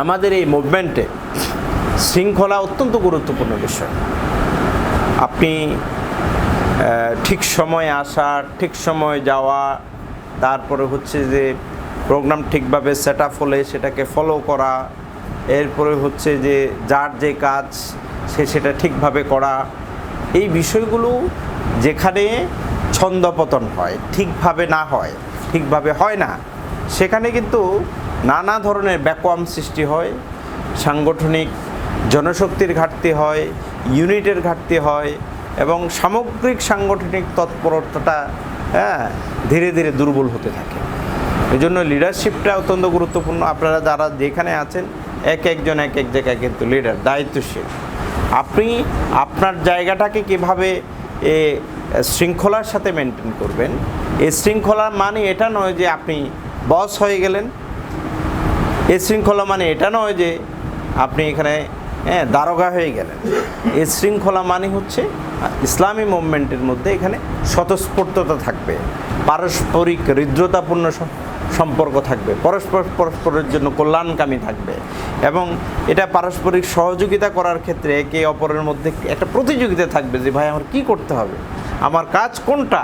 আমাদের এই মুভমেন্টে শৃঙ্খলা অত্যন্ত গুরুত্বপূর্ণ বিষয়। আপনি ঠিক সময়ে আসা ঠিক সময়ে যাওয়া, তারপরে হচ্ছে যে প্রোগ্রাম ঠিকভাবে সেট আপ হলে সেটাকে ফলো করা, এরপরে হচ্ছে যে যার যে কাজ সে সেটা ঠিকভাবে করা, এই বিষয়গুলো যেখানে ছন্দপতন হয়, ঠিকভাবে না হয়, ঠিকভাবে হয় না, সেখানে কিন্তু নানা ধরনের ব্যাকওয়াম সৃষ্টি হয়, সাংগঠনিক জনশক্তির ঘাটতি হয়, ইউনিটের ঘাটতি হয় এবং সামগ্রিক সাংগঠনিক তৎপরতাটা হ্যাঁ ধীরে ধীরে দুর্বল হতে থাকে। এই জন্য লিডারশিপটা অত্যন্ত গুরুত্বপূর্ণ। আপনারা যারা যেখানে আছেন, এক একজন এক এক জায়গায় কিন্তু লিডার দায়িত্বশীল। আপনি আপনার জায়গাটাকে কীভাবে এ শৃঙ্খলার সাথে মেনটেন করবেন? এই শৃঙ্খলা মানে এটা নয় যে আপনি বস হয়ে গেলেন এই শৃঙ্খলা মানে এটা নয় যে আপনি এখানে হ্যাঁ দারোগা হয়ে গেলেন। এই শৃঙ্খলা মানে হচ্ছে ইসলামী মুভমেন্টের মধ্যে এখানে স্বতঃস্ফূর্ততা থাকবে, পারস্পরিক হৃদ্রতাপূর্ণ সম্পর্ক থাকবে, পরস্পর, পরস্পরের জন্য কল্যাণকামী থাকবে এবং এটা পারস্পরিক সহযোগিতা করার ক্ষেত্রে একে অপরের মধ্যে একটা প্রতিযোগিতা থাকবে যে, ভাই, আমার কি করতে হবে? আমার কাজ কোনটা?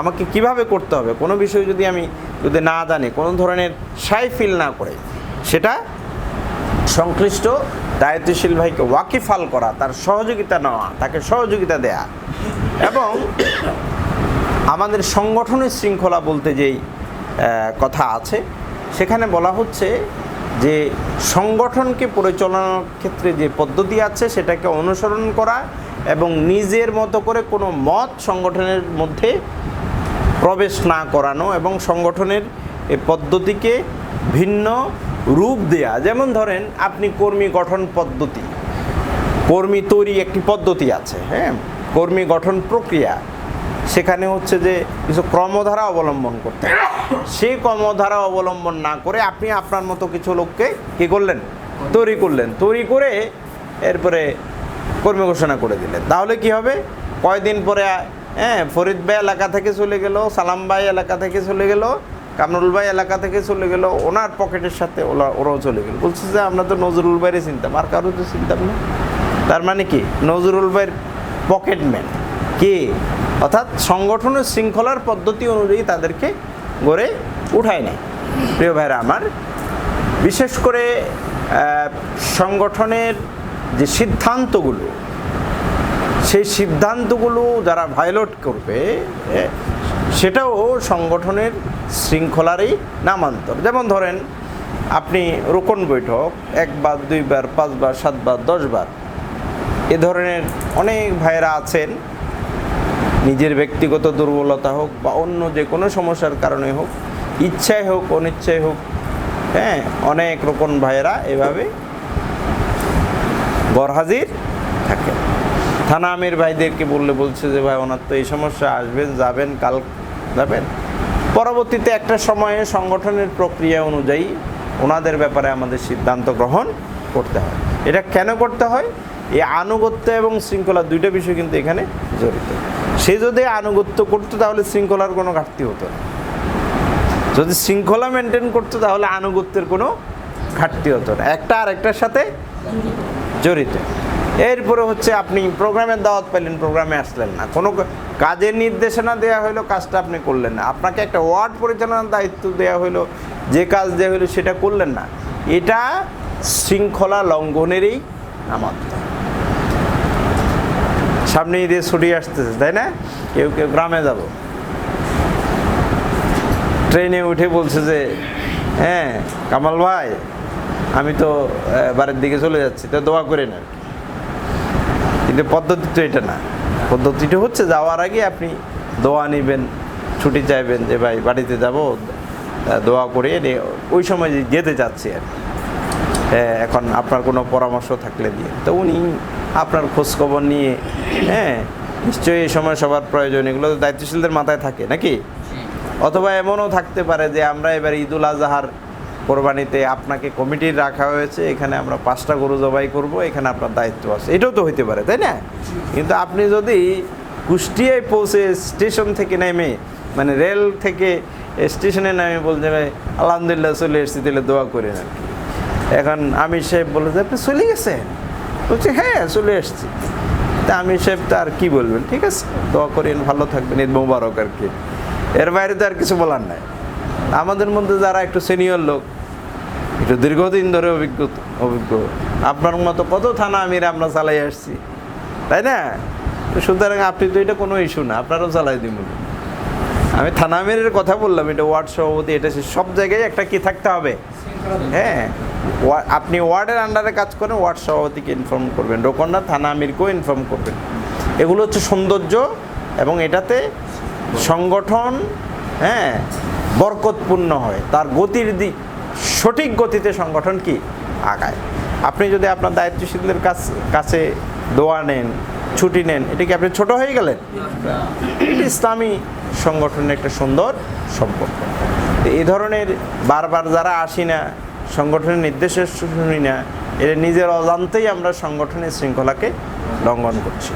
আমাকে কীভাবে করতে হবে? কোনো বিষয় যদি আমি যদি না জানি, কোনো ধরনের সাই ফিল না করে সেটা সংশ্লিষ্ট দায়িত্বশীল ভাইকে ওয়াকিফাল করা, তার সহযোগিতা নেওয়া, তাকে সহযোগিতা দেয়া। এবং আমাদের সংগঠনের শৃঙ্খলা বলতে যেই কথা আছে, সেখানে বলা হচ্ছে যে সংগঠনকে পরিচালনার ক্ষেত্রে যে পদ্ধতি আছে, সেটাকে অনুসরণ করা এবং নিজের মতো করে কোনো মত সংগঠনের মধ্যে প্রবেশ না করানো এবং সংগঠনের পদ্ধতিকে ভিন্ন রূপ দেয়া। যেমন ধরেন, আপনি কর্মী গঠন পদ্ধতি। কর্মী তৈরি একটি পদ্ধতি আছে হ্যাঁ? কর্মী গঠন প্রক্রিয়া। সেখানে হচ্ছে যে কিছু ক্রমধারা অবলম্বন করতে সেই ক্রমধারা অবলম্বন না করে আপনি আপনার মতো কিছু লোককে কী করলেন? তৈরি করলেন। তৈরি করে এরপরে কর্মী ঘোষণা করে দিলেন। তাহলে কি হবে? কয়দিন পরে হ্যাঁ ফরিদ ভাই এলাকা থেকে চলে গেল, সালাম ভাই এলাকা থেকে চলে গেল কামরুল ভাই এলাকা থেকে চলে গেল, ওনার পকেটের সাথে ওরা ওরাও চলে গেল। বলছে যে, আমরা তো নজরুল ভাইরে চিনতাম আর কারও তো চিনতাম না তার মানে কি? নজরুল ভাইয়ের পকেটম্যান কে? অর্থাৎ সংগঠনের শৃঙ্খলার পদ্ধতি অনুযায়ী তাদেরকে গড়ে উঠায় নেয়। প্রিয় ভাইরা আমার, বিশেষ করে সংগঠনের যে সিদ্ধান্তগুলো, সেই সিদ্ধান্তগুলো যারা ভায়োলেট করবে সেটাও সংগঠনের শৃঙ্খলারই নামান্তর। যেমন ধরেন, আপনি রোকন বৈঠক, একবার, দুইবার, পাঁচবার, সাতবার, দশবার, এ ধরনের অনেক ভাইয়েরা আছেন। নিজের ব্যক্তিগত দুর্বলতা হোক বা অন্য যে কোনো সমস্যার কারণে হোক, ইচ্ছায় হোক, অনিচ্ছায় হোক হ্যাঁ অনেক রকম ভাইয়েরা এভাবে গরহাজির থাকে থানা আমির ভাইদেরকে বললে বলছে যে, ভাই, ওনার তো এই সমস্যা আসবেন, যাবেন, কাল যাবেন। পরবর্তীতে একটা সময়ে সংগঠনের প্রক্রিয়া অনুযায়ী ওনাদের ব্যাপারে আমাদের সিদ্ধান্ত গ্রহণ করতে হয়। এটা কেন করতে হয়? এই আনুগত্য এবং শৃঙ্খলা দুইটা বিষয় কিন্তু এখানে জড়িত। সে যদি আনুগত্য করতো তাহলে শৃঙ্খলার কোনো ঘাটতি হতো না। যদি শৃঙ্খলা মেনটেন করতো তাহলে আনুগত্যের কোনো ঘাটতি হতো না। একটা আর একটার সাথে জড়িত। এরপরে হচ্ছে আপনি প্রোগ্রামের দাওয়াত পেলেন, প্রোগ্রামে আসলেন না। কোনো কাজের নির্দেশনা দেওয়া হলো কাজটা আপনি করলেন না। আপনাকে একটা ওয়ার্ড পরিচালনার দায়িত্ব দেওয়া হলো যে কাজ দেওয়া হলো সেটা করলেন না। এটা শৃঙ্খলা লঙ্ঘনেরই আমার সামনে ঈদে ছুটি আসতেছে, তাই না? কেউ কেউ গ্রামে যাব। ট্রেনে উঠে বলছে যে হ্যাঁ কামাল ভাই, আমি তো বাড়ির দিকে চলে যাচ্ছি, তো দোয়া করেন আর কি। কিন্তু পদ্ধতি তো এটা না। পদ্ধতিটা হচ্ছে যাওয়ার আগে আপনি দোয়া নেবেন ছুটি চাইবেন যে ভাই বাড়িতে যাব। দোয়া করে এনে ওই সময় যে যেতে চাচ্ছি আর। হ্যাঁ, এখন আপনার কোনো পরামর্শ থাকলে দিয়ে। তো উনি আপনার খোঁজখবর নিয়ে হ্যাঁ নিশ্চয়ই এই সময় সবার প্রয়োজন এগুলো তো দায়িত্বশীলদের মাথায় থাকে নাকি? অথবা এমনও থাকতে পারে যে আমরা এবার ঈদুল আজহার কোরবানিতে আপনাকে কমিটির রাখা হয়েছে, এখানে আমরা পাঁচটা গরু জবাই করব, এখানে আপনার দায়িত্ব আছে। এটাও তো হইতে পারে, তাই না? কিন্তু আপনি যদি কুষ্টিয়ায় পৌঁছে স্টেশন থেকে নেমে মানে রেল থেকে স্টেশনে নেমে বলছে, ভাই, আলহামদুলিল্লাহ চলে এসেছি, তাহলে দোয়া করেন আর কি। এখন আমি সাহেব বলে যে আপনি চলে গেছেন? বলছি হ্যাঁ চলে এসছি। তা আমি সাহেব তো আর কী বলবেন? ঠিক আছে, দোয়া করেন, ভালো থাকবেন, ঈদ মোবারক আর কি। এর বাইরে তো আর কিছু বলার নাই। আমাদের মধ্যে যারা একটু সিনিয়র লোক, একটু দীর্ঘদিন ধরে অভিজ্ঞ অভিজ্ঞ, আপনার মতো কত থানা আমির আমরা চালাই আসছি, তাই না? সুতরাং আপনি তো এটা কোনো ইস্যু না, আপনারও চালাই দিব আমি থানা আমিরের কথা বললাম, এটা ওয়ার্ড সভাপতি, এটা সব জায়গায় একটা কি থাকতে হবে? হ্যাঁ আপনি ওয়ার্ডের আন্ডারে কাজ করেন, ওয়ার্ড সভাপতিকে ইনফর্ম করবেন রোকন্ডা থানা আমিরকেও ইনফর্ম করবেন। এগুলো হচ্ছে সৌন্দর্য এবং এটাতে সংগঠন হ্যাঁ বরকতপূর্ণ হয়। তার গতির দিক, সঠিক গতিতে সংগঠন কি? আগায়। আপনি যদি আপনার দায়িত্বশীলদের কাছ- কাছে দোয়া নেন, ছুটি নেন, এটা কি আপনি ছোট হয়ে গেলেন? ইসলামী সংগঠনের একটা সুন্দর সম্পর্ক। এই ধরনের বারবার যারা আসি না, সংগঠনের নির্দেশে শুনি না এটা নিজের অজান্তেই আমরা সংগঠনের শৃঙ্খলাকে লঙ্ঘন করছি।